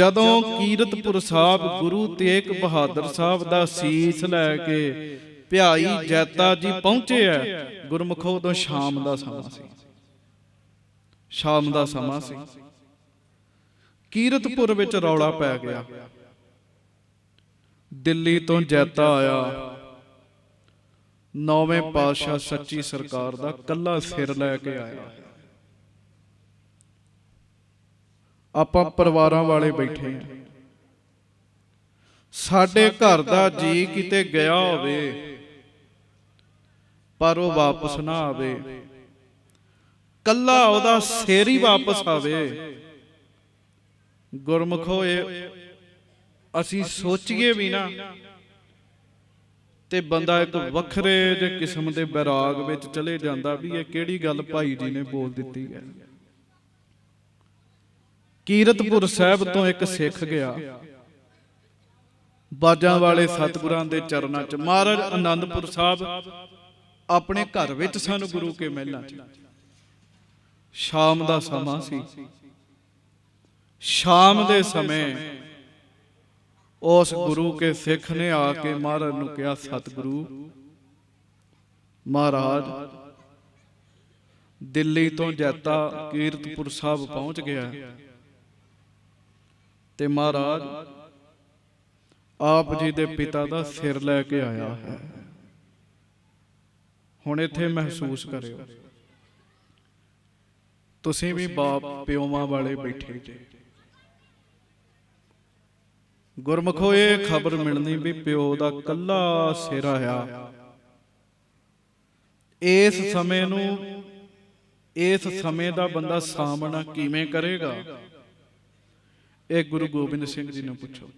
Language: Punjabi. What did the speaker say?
ਜਦੋਂ ਕੀਰਤਪੁਰ ਸਾਹਿਬ ਗੁਰੂ ਤੇਗ ਬਹਾਦਰ ਸਾਹਿਬ ਦਾ ਸੀਸ ਲੈ ਕੇ ਭਿਆਈ ਜੈਤਾ ਜੀ ਪਹੁੰਚੇ ਆ, ਗੁਰਮੁਖੋ ਉਦੋਂ ਸ਼ਾਮ ਦਾ ਸਮਾਂ ਸੀ। ਸ਼ਾਮ ਦਾ ਸਮਾਂ ਸੀ। ਕੀਰਤਪੁਰ ਵਿੱਚ ਰੌਲਾ ਪੈ ਗਿਆ। ਦਿੱਲੀ ਤੋਂ ਜੈਤਾ ਆਇਆ। ਨੌਵੇਂ ਪਾਤਸ਼ਾਹ ਸੱਚੀ ਸਰਕਾਰ ਦਾ ਕੱਲਾ ਸਿਰ ਲੈ ਕੇ ਆਇਆ। ਆਪਾਂ ਪਰਿਵਾਰਾਂ ਵਾਲੇ ਬੈਠੇ ਆ ਸਾਡੇ ਘਰ ਦਾ ਜੀ ਕਿਤੇ ਗਿਆ ਹੋਵੇ, ਪਰ ਉਹ ਵਾਪਸ ਨਾ ਆਵੇ। ਕੱਲਾ ਉਹਦਾ ਸਿਰ ਹੀ ਵਾਪਸ ਆਵੇ। ਗੁਰਮਖੋ, ਇਹ ਅਸੀਂ ਸੋਚੀਏ ਵੀ ਨਾ ਤੇ ਬੰਦਾ ਇੱਕ ਵੱਖਰੇ ਜਿਹੇ ਕਿਸਮ ਦੇ ਬੈਰਾਗ ਵਿੱਚ ਚਲੇ ਜਾਂਦਾ ਵੀ ਇਹ ਕਿਹੜੀ ਗੱਲ ਭਾਈ ਜੀ ਨੇ ਬੋਲ ਦਿੱਤੀ ਹੈ। ਕੀਰਤਪੁਰ ਸਾਹਿਬ ਤੋਂ ਇੱਕ ਸਿੱਖ ਗਿਆ। ਬਾਜਾਂ ਵਾਲੇ ਸਤਿਗੁਰਾਂ ਦੇ ਚਰਨਾਂ 'ਚ ਮਹਾਰਾਜ ਆਨੰਦਪੁਰ ਸਾਹਿਬ ਆਪਣੇ ਘਰ ਵਿੱਚ ਸਨ ਗੁਰੂ ਕੇ ਮਹਿਲਾਂ 'ਚ। ਸ਼ਾਮ ਦਾ ਸਮਾਂ ਸੀ। ਸ਼ਾਮ ਦੇ ਸਮੇਂ ਉਸ ਗੁਰੂ ਕੇ ਸਿੱਖ ਨੇ ਆ ਕੇ ਮਹਾਰਾਜ ਨੂੰ ਕਿਹਾ, ਸਤਿਗੁਰੂ, ਮਹਾਰਾਜ, ਦਿੱਲੀ ਤੋਂ ਜੈਤਾ ਕੀਰਤਪੁਰ ਸਾਹਿਬ ਪਹੁੰਚ ਗਿਆ। ਤੇ ਮਹਾਰਾਜ, ਆਪ ਜੀ ਦੇ ਪਿਤਾ ਦਾ ਸਿਰ ਲੈ ਕੇ ਆਇਆ ਹੈ। ਹੁਣ ਇੱਥੇ ਮਹਿਸੂਸ ਕਰਿਓ, ਤੁਸੀਂ ਵੀ ਬਾਪ ਪਿਓਾਂ ਵਾਲੇ ਬੈਠੇ ਜੇ। ਗੁਰਮਖੋ, ਇਹ ਖਬਰ ਮਿਲਣੀ ਵੀ ਪਿਓ ਦਾ ਕੱਲਾ ਸਿਰ ਆਇਆ ਇਸ ਸਮੇਂ ਨੂੰ, ਇਸ ਸਮੇਂ ਦਾ ਬੰਦਾ ਸਾਹਮਣਾ ਕਿਵੇਂ ਕਰੇਗਾ? ਇਹ ਗੁਰੂ ਗੋਬਿੰਦ ਸਿੰਘ ਜੀ ਨੂੰ ਪੁੱਛੋ।